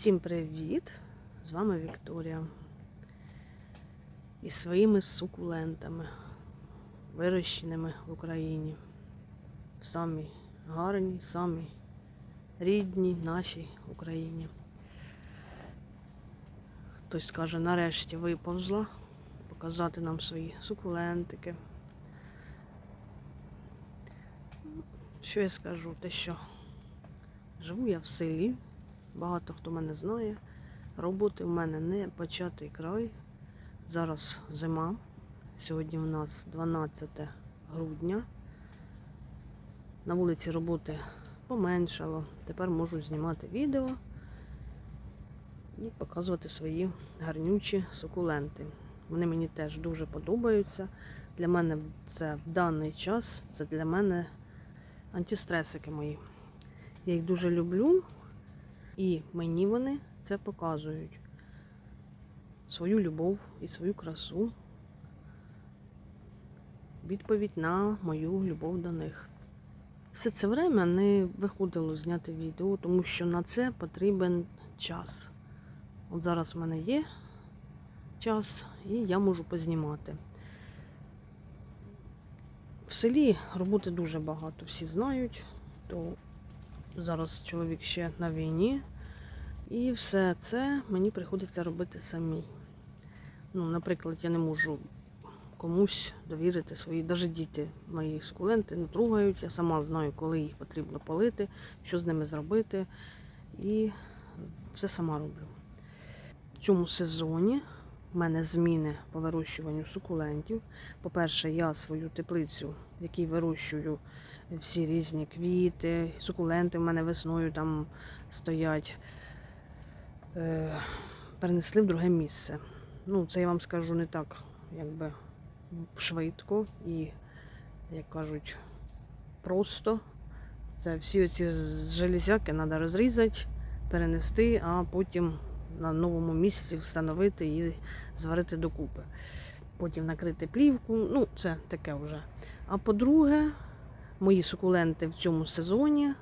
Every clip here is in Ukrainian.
Всім привіт! З вами Вікторія. І своїми сукулентами, вирощеними в Україні. Самі гарні, самі рідні нашій Україні. Хтось скаже, нарешті виповзла показати нам свої сукулентики. Що я скажу? Те, що живу я в селі, багато хто мене знає. Роботи в мене не початий край. Зараз зима. Сьогодні у нас 12 грудня. На вулиці роботи поменшало. Тепер можу знімати відео і показувати свої гарнючі сукуленти. Вони мені теж дуже подобаються. Для мене це в даний час, це для мене антистресики мої. Я їх дуже люблю, і мені вони це показують. Свою любов і свою красу. Відповідь на мою любов до них. Все це время не виходило зняти відео, тому що на це потрібен час. От зараз в мене є час, і я можу познімати. В селі роботи дуже багато, всі знають, то зараз чоловік ще на війні. І все це мені приходиться робити самій. Ну, наприклад, я не можу комусь довірити свої, навіть діти мої сукуленти не трогають. Я сама знаю, коли їх потрібно полити, що з ними зробити. І все сама роблю. В цьому сезоні в мене зміни по вирощуванню сукулентів. По-перше, я свою теплицю, в якій вирощую всі різні квіти, сукуленти в мене весною там стоять, е, перенесли в друге місце. Ну, це я вам скажу не так, якби швидко і, як кажуть, просто. Це всі ці железяки треба розрізати, перенести, а потім на новому місці встановити і зварити докупи. Потім накрити плівку. Ну, це таке вже. А по-друге, мої сукуленти в цьому сезоні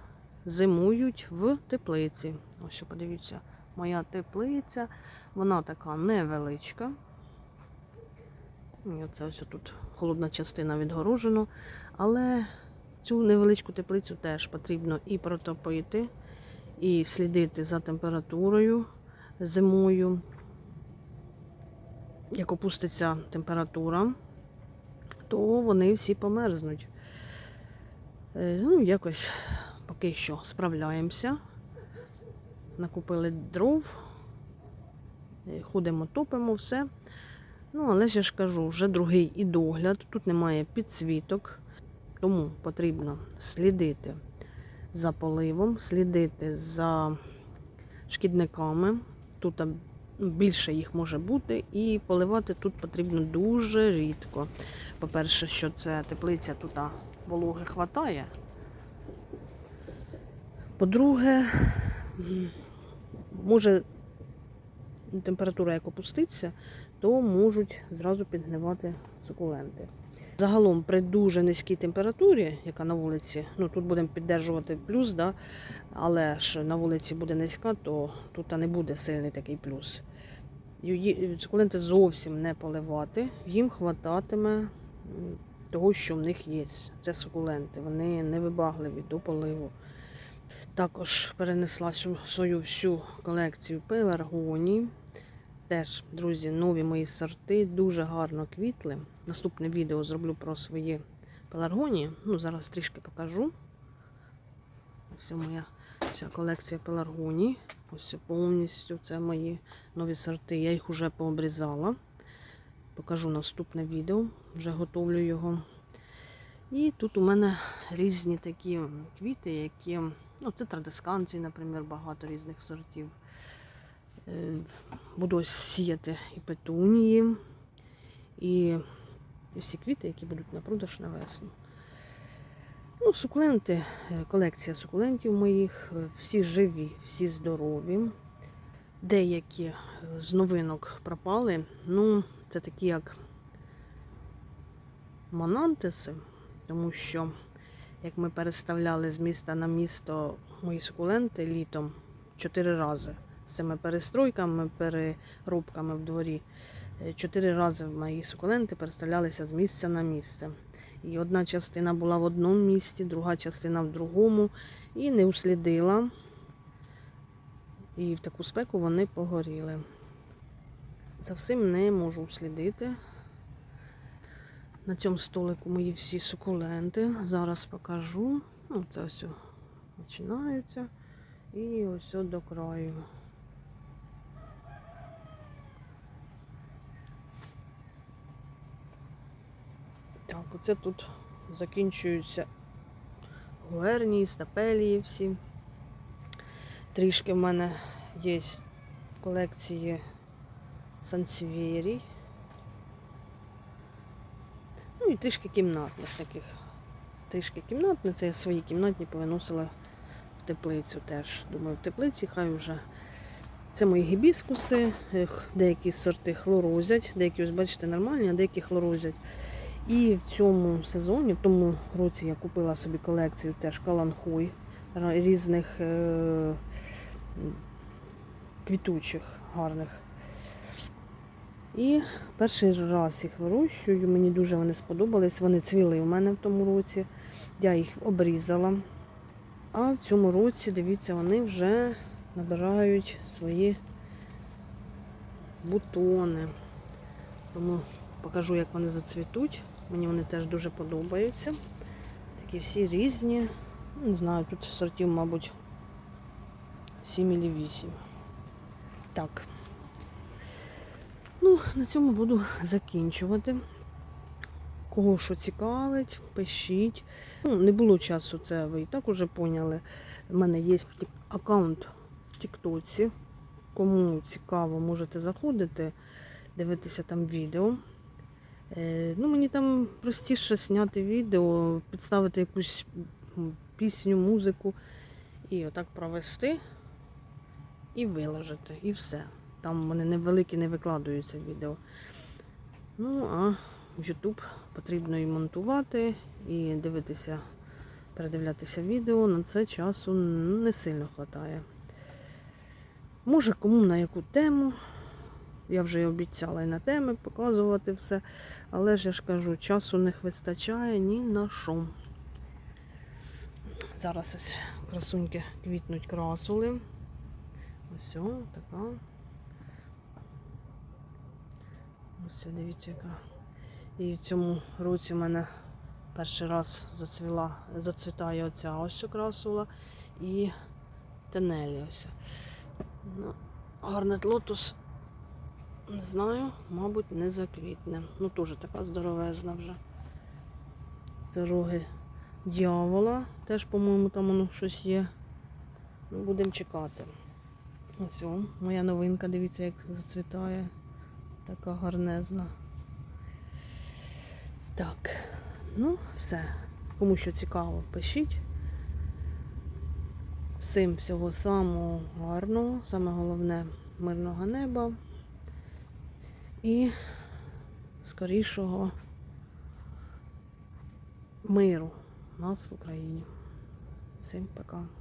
зимують в теплиці. Ось подивіться, моя теплиця, вона така невеличка. Це ось тут холодна частина відгорожена. Але цю невеличку теплицю теж потрібно і протопити, і слідити за температурою зимою. Як опуститься температура, то вони всі померзнуть. Е, Ну, якось поки що справляємося. Накупили дров, е, ходимо, топимо, все. Ну, але ж я ж кажу, вже другий і догляд. Тут немає підсвіток, тому потрібно слідити за поливом, слідити за шкідниками. Тут більше їх може бути, і поливати тут потрібно дуже рідко. По-перше, що це теплиця, тут вологи хватає. По-друге, може температура як опуститься, то можуть зразу підгнивати сукуленти. Загалом при дуже низькій температурі, яка на вулиці, ну тут будемо піддержувати плюс, да, але ж на вулиці буде низька, то тут не буде сильний такий плюс. Сукуленти зовсім не поливати, їм хвататиме того, що в них є. Це сукуленти, вони невибагливі до поливу. Також перенесла свою всю колекцію пеларгоній. Теж, друзі, нові мої сорти, дуже гарно квітли. Наступне відео зроблю про свої пеларгонії. Ну, зараз трішки покажу. Ось моя вся колекція пеларгоній. Ось повністю це мої нові сорти. Я їх вже пообрізала. Покажу наступне відео, вже готовлю його. І тут у мене різні такі квіти, які. Ну, це традисканції, наприклад, багато різних сортів. Е, Буду сіяти і петунії, і всі квіти, які будуть на продаж на весну. Ну, сукуленти, е, колекція сукулентів моїх, е, всі живі, всі здорові. Деякі з новинок пропали. Ну, це такі як монантиси, тому що як ми переставляли з міста на місто мої сукуленти літом чотири рази. Цими перестройками, переробками в дворі. Е, Чотири рази мої сукуленти переставлялися з місця на місце. І одна частина була в одному місці, друга частина в другому, і не услідила. І в таку спеку вони погоріли. За всім не можу услідити. На цьому столику мої всі сукуленти. Зараз покажу. Ну, це ось починаються. І ось до краю. Так, оце тут закінчуються гуернії, стапелії всі. Трішки в мене є колекції сансівєрій. Ну і трішки кімнатних таких. Трішки кімнатних, це я свої кімнатні повиносила в теплицю теж. Думаю, в теплиці хай вже. Це мої гібіскуси, деякі сорти хлорозять, деякі, ось бачите, нормальні, а деякі хлорозять. І в цьому сезоні, в тому році я купила собі колекцію теж каланхуй ра- різних е- квітучих, гарних. І перший раз їх вирощую. Мені дуже вони сподобались. Вони цвіли в мене в тому році. Я їх обрізала. А в цьому році, дивіться, вони вже набирають свої бутони. Тому покажу, як вони зацвітуть. Мені вони теж дуже подобаються. Такі всі різні. Не знаю, тут сортів, мабуть, 7 чи 8. Так. Ну, на цьому буду закінчувати. Кого що цікавить, пишіть. Ну, не було часу, це ви і так уже поняли. У мене є аккаунт в Тіктоці. Кому цікаво, можете заходити, дивитися там відео. Е, ну, мені там простіше зняти відео, підставити якусь пісню, музику і отак провести і виложити, і все. Там вони невеликі, не викладаються відео. Ну, а в YouTube потрібно і монтувати, і дивитися, передивлятися відео. На це часу не сильно вистачає. Може, кому на яку тему. Я вже і обіцяла і на теми показувати все. Але ж я ж кажу, часу не вистачає ні на що. Зараз ось красуньки квітнуть красули. Ось така. Ось дивіться, яка. І в цьому році в мене перший раз зацвіла, зацвітає оця ось красула і тенелі ось. Ну, гарнет лотус, не знаю, мабуть, не заквітне. Ну, теж така здоровезна вже. Це роги дьявола. Теж, по-моєму, там воно щось є. Ну, будемо чекати. Ось о, моя новинка, дивіться, як зацвітає. Така гарнезна. Так, ну, все. Кому що цікаво, пишіть. Всім всього самого гарного, саме головне мирного неба і скорішого миру нас в Україні. Всім пока.